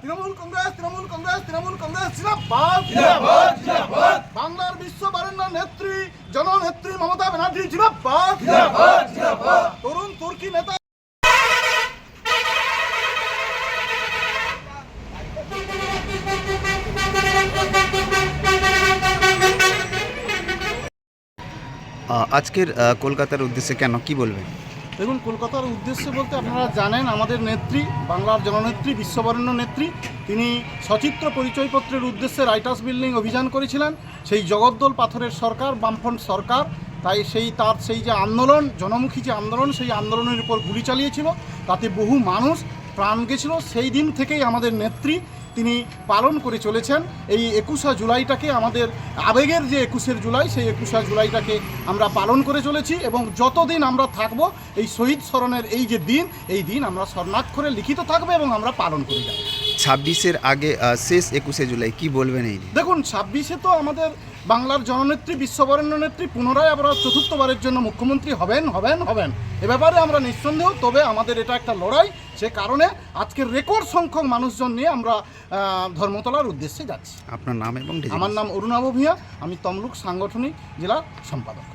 তৃণমূল কংগ্রেস তৃণমূল কংগ্রেস তৃণমূল কংগ্রেস বাংলার বিশ্ব বারেণ্য নেত্রী, জননেত্রী মমতা ব্যানার্জি জিরাব্বাদ তরুণ তুর্কি নেতা আজকের কলকাতার উদ্দেশ্যে কেন? কি বলবেন? দেখুন, কলকাতার উদ্দেশ্যে বলতে আপনারা জানেন, আমাদের নেত্রী, বাংলার জননেত্রী, বিশ্ববরেণ্য নেত্রী, তিনি সচিত্র পরিচয়পত্রের উদ্দেশ্যে রাইটার্স বিল্ডিং অভিযান করেছিলেন। সেই জগদ্দল পাথরের সরকার, বামফ্রন্ট সরকার, তাই সেই তার সেই যে আন্দোলন, জনমুখী যে আন্দোলন, সেই আন্দোলনের উপর গুলি চালিয়েছিল। তাতে বহু মানুষ প্রাণ গেছিল। সেই দিন থেকেই আমাদের নেত্রী তিনি পালন করে চলেছেন। এই একুশা জুলাইটাকে আমাদের আবেগের যে একুশের জুলাই, সেই একুশা জুলাইটাকে আমরা পালন করে চলেছি এবং যতদিন আমরা থাকব, এই শহীদ স্মরণের এই যে দিন, এই দিন আমরা স্বর্ণাক্ষরে লিখিত থাকবে এবং আমরা পালন করে যাব। ছাব্বিশের আগে শেষ একুশে জুলাই কি বলবেন এই দেখুন ছাব্বিশে তো আমাদের বাংলার জননেত্রী বিশ্ববরেণ্য নেত্রী পুনরায় আবার চতুর্থবারের জন্য মুখ্যমন্ত্রী হবেন হবেন হবেন। এ ব্যাপারে আমরা নিঃসন্দেহ তবে আমাদের এটা একটা লড়াই সে কারণে আজকের রেকর্ড সংখ্যক মানুষজন নিয়ে আমরা ধর্মতলার উদ্দেশ্যে যাচ্ছি। আপনার নাম এবং আমার নাম অরুণাভ ভূঁইয়া আমি তমলুক সাংগঠনিক জেলা সম্পাদক।